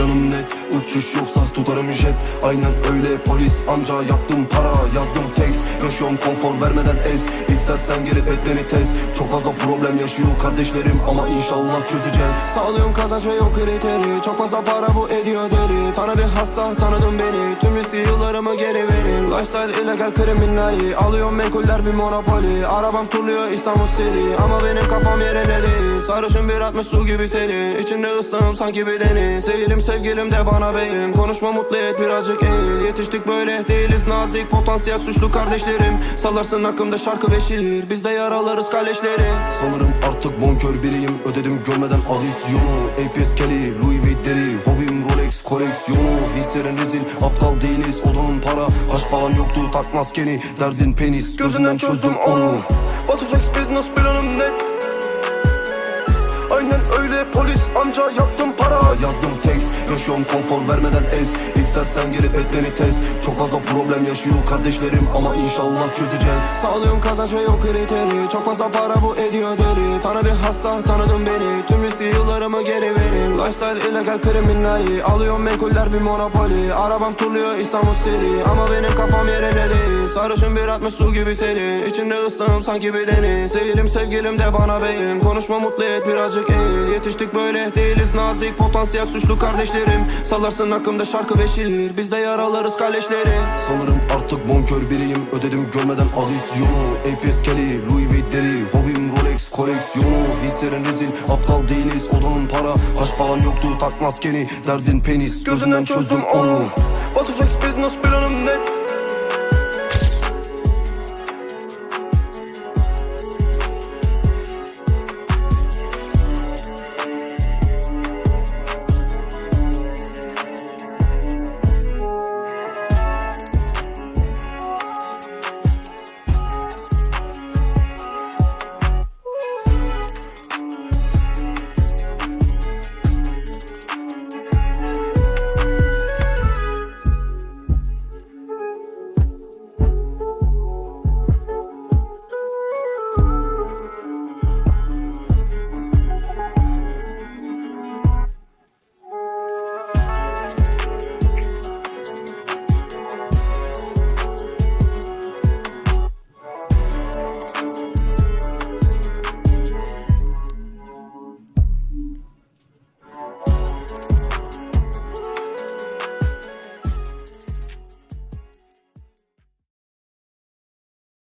planım iş yoksa tutarım jet. Aynen öyle polis amca yaptım para. Yazdım tekst Yaşıyorum konfor vermeden es İstersen gelip et beni test Çok fazla problem yaşıyor kardeşlerim ama inşallah çözeceğiz. Sağlıyorum kazanç ve yok kriteri. Çok fazla para bu ediyor deli Tanı bir hasta tanıdın beni. Tüm riski yıllarımı geri verin. Lifestyle illegal kriminali. Alıyorum menkuller bir monopoli. Arabam turluyor İstanbul City. Ama benim kafam yerinde değil Sarışın bir atmış su gibi senin İçinde ıslahım sanki bir deniz. Değilim sevgilim de bana beyim. Konuşma mutlu et birazcık eğil. Yetiştik böyle değiliz nazik. Potansiyel suçlu kardeşlerim. Salarsın hakkımda şarkı ve şiir. Biz de yaralarız kalleşleri Sanırım artık bonkör biriyim. Ödedim görmeden adisyonu APS Kelly, Louis V deri Hobim Rolex koleksiyonu Hislerin rezil aptal değiliz. Odanın para aşk falan yoktu. Tak maskeni Derdin penis. Gözünden çözdüm onu. Batacak business planım net Aynen öyle polis amca yaptım para. Yazdım tekst yaşıyorum konfor vermeden es İstersen gelip et beni test Çok fazla problem yaşıyor kardeşlerim ama inşallah çözeceğiz. Sağlıyorum kazanç ve yok kriteri. Çok fazla para bu ediyor deli Tanı bir hasta tanıdın beni. Tüm riski yıllarımı geri verin. Lifestyle illegal kriminali Alıyorum menkuller bir monopoli. Arabam turluyor İstanbul City. Ama benim kafam yerinde değil Sarışın bir atmış su gibi senin İçinde ıslahım sanki bir deniz. Değilim sevgilim de bana beyim Konuşma mutlu et birazcık eğil. Yetiştik böyle değiliz nazik. Potansiyel suçlu kardeşlerim. Salarsın hakkımda şarkı ve şiir. Biz de yaralarız kalleşleri. Sanırım artık bonkör biriyim. Ödedim görmeden adisyonu APS Kelly, Louis V deri Hobim Rolex koleksiyonu Hislerin rezil aptal değiliz. Odanın para aşk falan yoktu. Tak maskeni Derdin penis. Gözünden çözdüm onu. Batacak business planım net